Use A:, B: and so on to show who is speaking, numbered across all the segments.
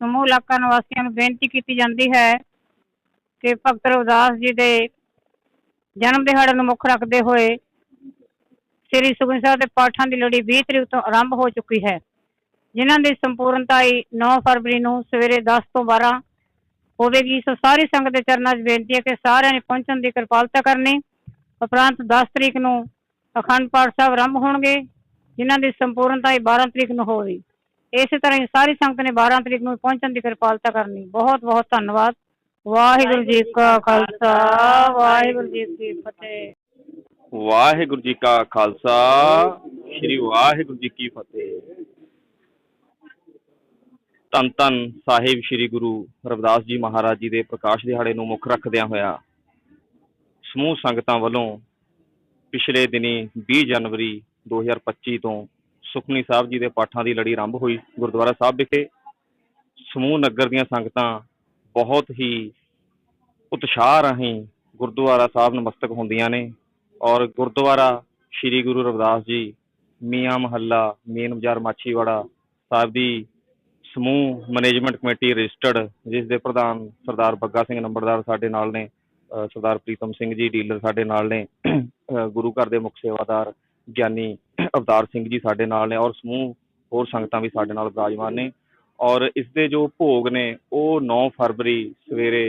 A: ਸਮੂਹ ਇਲਾਕਾ ਨਿਵਾਸੀਆਂ ਨੂੰ ਬੇਨਤੀ ਕੀਤੀ ਜਾਂਦੀ ਹੈ ਕਿ ਭਗਤ ਰਵਿਦਾਸ ਜੀ ਦੇ ਜਨਮ ਦਿਹਾੜੇ ਨੂੰ ਮੁੱਖ ਰੱਖਦੇ ਹੋਏ ਸ੍ਰੀ ਸੁਖਮਨੀ ਸਾਹਿਬ ਦੇ ਪਾਠਾਂ ਦੀ ਲੜੀ 20 ਤਰੀਕ ਤੋਂ ਆਰੰਭ ਹੋ ਚੁੱਕੀ ਹੈ। ਜਿਨ੍ਹਾਂ ਦੀ ਸੰਪੂਰਨਤਾਈ 9 ਫਰਵਰੀ ਨੂੰ ਸਵੇਰੇ 10 ਤੋਂ 12 ਹੋਵੇਗੀ। ਸੋ ਸਾਰੀ ਸੰਗਤ ਦੇ ਚਰਨਾਂ 'ਚ ਬੇਨਤੀ ਹੈ ਕਿ ਸਾਰਿਆਂ ਨੇ ਪਹੁੰਚਣ ਦੀ ਕਿਰਪਾਲਤਾ ਕਰਨੀ। ਉਪਰੰਤ 10 ਤਰੀਕ ਨੂੰ ਅਖੰਡ ਪਾਠ ਸਾਹਿਬ ਆਰੰਭ ਹੋਣਗੇ, ਜਿਨ੍ਹਾਂ ਦੀ ਸੰਪੂਰਨਤਾ ਹੀ 12 ਤਰੀਕ ਨੂੰ ਹੋਵੇਗੀ। ਇਸੇ ਤਰ੍ਹਾਂ ਹੀ ਸਾਰੀ ਸੰਗਤ ਨੇ 12 ਤਰੀਕ ਨੂੰ ਪਹੁੰਚਣ ਦੀ ਕਿਰਪਾਲਤਾ ਕਰਨੀ। ਬਹੁਤ ਬਹੁਤ ਧੰਨਵਾਦ। ਵਾਹਿਗੁਰੂ ਜੀ ਕਾ ਖਾਲਸਾ, ਵਾਹਿਗੁਰੂ ਜੀ ਕੀ ਫਤਿਹ।
B: ਵਾਹਿਗੁਰੂ ਜੀ ਕਾ ਖਾਲਸਾ, ਸ੍ਰੀ ਵਾਹਿਗੁਰੂ ਜੀ ਕੀ ਫਤਿਹ। ਧੰਨ ਧੰਨ ਸਾਹਿਬ ਸ੍ਰੀ ਗੁਰੂ ਰਵਿਦਾਸ ਜੀ ਮਹਾਰਾਜ ਜੀ ਦੇ ਪ੍ਰਕਾਸ਼ ਦਿਹਾੜੇ ਨੂੰ ਮੁੱਖ ਰੱਖਦਿਆਂ ਹੋਇਆ ਸਮੂਹ ਸੰਗਤਾਂ ਵੱਲੋਂ ਪਿਛਲੇ ਦਿਨੀ 20 ਜਨਵਰੀ 2025 ਤੋਂ ਸੁਖਮਨੀ ਸਾਹਿਬ ਜੀ ਦੇ ਪਾਠਾਂ ਦੀ ਲੜੀ ਆਰੰਭ ਹੋਈ ਗੁਰਦੁਆਰਾ ਸਾਹਿਬ ਵਿਖੇ। ਸਮੂਹ ਨਗਰ ਦੀਆਂ ਸੰਗਤਾਂ ਬਹੁਤ ਹੀ ਉਤਸ਼ਾਹ ਰਾਹੀਂ ਗੁਰਦੁਆਰਾ ਸਾਹਿਬ ਨਮਸਤਕ ਹੁੰਦੀਆਂ ਨੇ ਔਰ ਗੁਰਦੁਆਰਾ ਸ੍ਰੀ ਗੁਰੂ ਰਵਿਦਾਸ ਜੀ, ਮੀਆਂ ਮਹੱਲਾ, ਮੇਨ ਬਾਜ਼ਾਰ ਮਾਛੀਵਾੜਾ ਸਾਹਿਬ ਦੀ ਸਮੂਹ ਮੈਨੇਜਮੈਂਟ ਕਮੇਟੀ ਰਜਿਸਟਰਡ, ਜਿਸ ਦੇ ਪ੍ਰਧਾਨ ਸਰਦਾਰ ਬੱਗਾ ਸਿੰਘ ਨੰਬਰਦਾਰ ਸਾਡੇ ਨਾਲ ਨੇ ਸਰਦਾਰ ਪ੍ਰੀਤਮ ਸਿੰਘ ਜੀ, ਡੀਲਰ ਸਾਡੇ ਨਾਲ ਨੇ ਗੁਰੂ ਘਰ ਦੇ ਮੁੱਖ ਸੇਵਾਦਾਰ ਗਿਆਨੀ ਅਵਤਾਰ ਸਿੰਘ ਜੀ ਸਾਡੇ ਨਾਲ ਨੇ ਔਰ ਸਮੂਹ ਹੋਰ ਸੰਗਤਾਂ ਵੀ ਸਾਡੇ ਨਾਲ ਵਿਰਾਜਮਾਨ ਨੇ ਔਰ ਇਸ ਦੇ ਜੋ ਭੋਗ ਨੇ ਉਹ 9 ਫਰਵਰੀ ਸਵੇਰੇ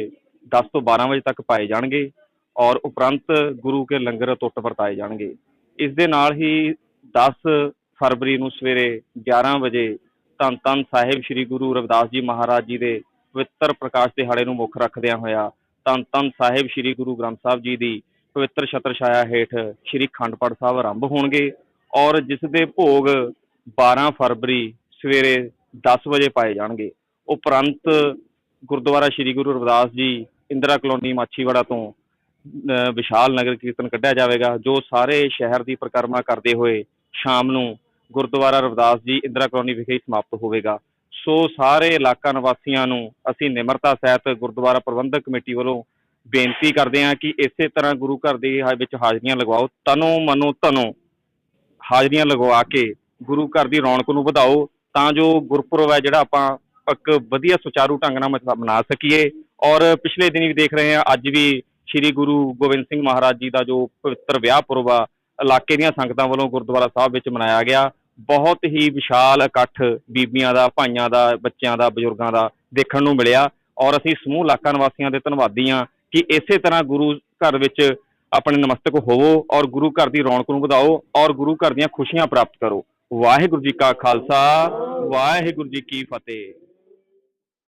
B: 10 ਤੋਂ 12 ਵਜੇ ਤੱਕ ਪਾਏ ਜਾਣਗੇ ਔਰ ਉਪਰੰਤ ਗੁਰੂ ਕੇ ਲੰਗਰ ਟੁੱਟ ਵਰਤਾਏ ਜਾਣਗੇ। ਇਸ ਦੇ ਨਾਲ ਹੀ 10 ਫਰਵਰੀ ਨੂੰ ਸਵੇਰੇ 11 ਵਜੇ ਧੰਨ ਧੰਨ ਸਾਹਿਬ ਸ੍ਰੀ ਗੁਰੂ ਰਵਿਦਾਸ ਜੀ ਮਹਾਰਾਜ ਜੀ ਦੇ ਪਵਿੱਤਰ ਪ੍ਰਕਾਸ਼ ਦਿਹਾੜੇ ਨੂੰ ਮੁੱਖ ਰੱਖਦਿਆਂ ਹੋਇਆ ਧੰਨ ਧੰਨ ਸਾਹਿਬ ਸ੍ਰੀ ਗੁਰੂ ਗ੍ਰੰਥ ਸਾਹਿਬ ਜੀ ਦੀ ਪਵਿੱਤਰ ਛਤਰ ਛਾਇਆ ਹੇਠ ਸ੍ਰੀ ਖੰਡ ਪਾਠ ਸਾਹਿਬ ਆਰੰਭ ਹੋਣਗੇ ਔਰ ਜਿਸ ਦੇ ਭੋਗ 12 ਫਰਵਰੀ ਸਵੇਰੇ 10 ਵਜੇ ਪਾਏ ਜਾਣਗੇ। ਉਪਰੰਤ ਗੁਰਦੁਆਰਾ ਸ੍ਰੀ ਗੁਰੂ ਰਵਿਦਾਸ ਜੀ, ਇੰਦਰਾ ਕਲੋਨੀ, ਮਾਛੀਵਾੜਾ ਤੋਂ ਵਿਸ਼ਾਲ ਨਗਰ ਕੀਰਤਨ ਕੱਢਿਆ ਜਾਵੇਗਾ, ਜੋ ਸਾਰੇ ਸ਼ਹਿਰ ਦੀ ਪਰਿਕਰਮਾ ਕਰਦੇ ਹੋਏ ਸ਼ਾਮ ਨੂੰ ਗੁਰਦੁਆਰਾ ਰਵਿਦਾਸ ਜੀ, ਇੰਦਰਾ ਕਲੋਨੀ ਵਿਖੇ ਸਮਾਪਤ ਹੋਵੇਗਾ। ਸੋ ਸਾਰੇ ਇਲਾਕਾ ਨਿਵਾਸੀਆਂ ਨੂੰ ਅਸੀਂ ਨਿਮਰਤਾ ਸਹਿਤ ਗੁਰਦੁਆਰਾ ਪ੍ਰਬੰਧਕ ਕਮੇਟੀ ਵੱਲੋਂ ਬੇਨਤੀ ਕਰਦੇ ਹਾਂ ਕਿ ਇਸੇ ਤਰ੍ਹਾਂ ਗੁਰੂ ਘਰ ਦੇ ਹਾ- ਵਿੱਚ ਹਾਜ਼ਰੀਆਂ ਲਗਵਾਓ, ਤਨੋ ਮਨੋ ਧਨੋ ਹਾਜ਼ਰੀਆਂ ਲਗਵਾ ਕੇ ਗੁਰੂ ਘਰ ਦੀ ਰੌਣਕ ਨੂੰ ਵਧਾਓ, ਤਾਂ ਜੋ ਗੁਰਪੁਰਬ ਹੈ ਜਿਹੜਾ ਆਪਾਂ ਇੱਕ ਵਧੀਆ ਸੁਚਾਰੂ ਢੰਗ ਨਾਲ ਮਨਾ- ਮਨਾ ਸਕੀਏ। ਔਰ ਪਿਛਲੇ ਦਿਨੀ ਵੀ ਦੇਖ ਰਹੇ ਹਾਂ, ਅੱਜ ਵੀ ਸ੍ਰੀ ਗੁਰੂ ਗੋਬਿੰਦ ਸਿੰਘ ਮਹਾਰਾਜ ਜੀ ਦਾ ਜੋ ਪਵਿੱਤਰ ਵਿਆਹ ਪੁਰਬ ਆ, ਇਲਾਕੇ ਦੀਆਂ ਸੰਗਤਾਂ ਵੱਲੋਂ ਗੁਰਦੁਆਰਾ ਸਾਹਿਬ ਵਿੱਚ ਮਨਾਇਆ ਗਿਆ। ਬਹੁਤ ਹੀ ਵਿਸ਼ਾਲ ਇਕੱਠ ਬੀਬੀਆਂ ਦਾ, ਭਾਈਆਂ ਦਾ, ਬੱਚਿਆਂ ਦਾ, ਬਜ਼ੁਰਗਾਂ ਦਾ ਦੇਖਣ ਨੂੰ ਮਿਲਿਆ। ਔਰ ਅਸੀਂ ਸਮੂਹ ਇਲਾਕਾ ਨਿਵਾਸੀਆਂ ਦੇ ਧੰਨਵਾਦੀ ਹਾਂ। ਕਿ ਇਸੇ ਤਰ੍ਹਾਂ ਗੁਰੂ ਘਰ ਵਿੱਚ ਆਪਣੇ ਨਮਸਤਕ ਹੋਵੋ ਔਰ ਗੁਰੂ ਘਰ ਦੀ ਰੌਣਕ ਨੂੰ ਵਧਾਓ ਔਰ ਗੁਰੂ ਘਰ ਦੀਆਂ ਖੁਸ਼ੀਆਂ ਪ੍ਰਾਪਤ ਕਰੋ। ਵਾਹਿਗੁਰੂ ਜੀ ਕਾ ਖਾਲਸਾ, ਵਾਹਿਗੁਰੂ ਜੀ ਕੀ ਫਤਿਹ।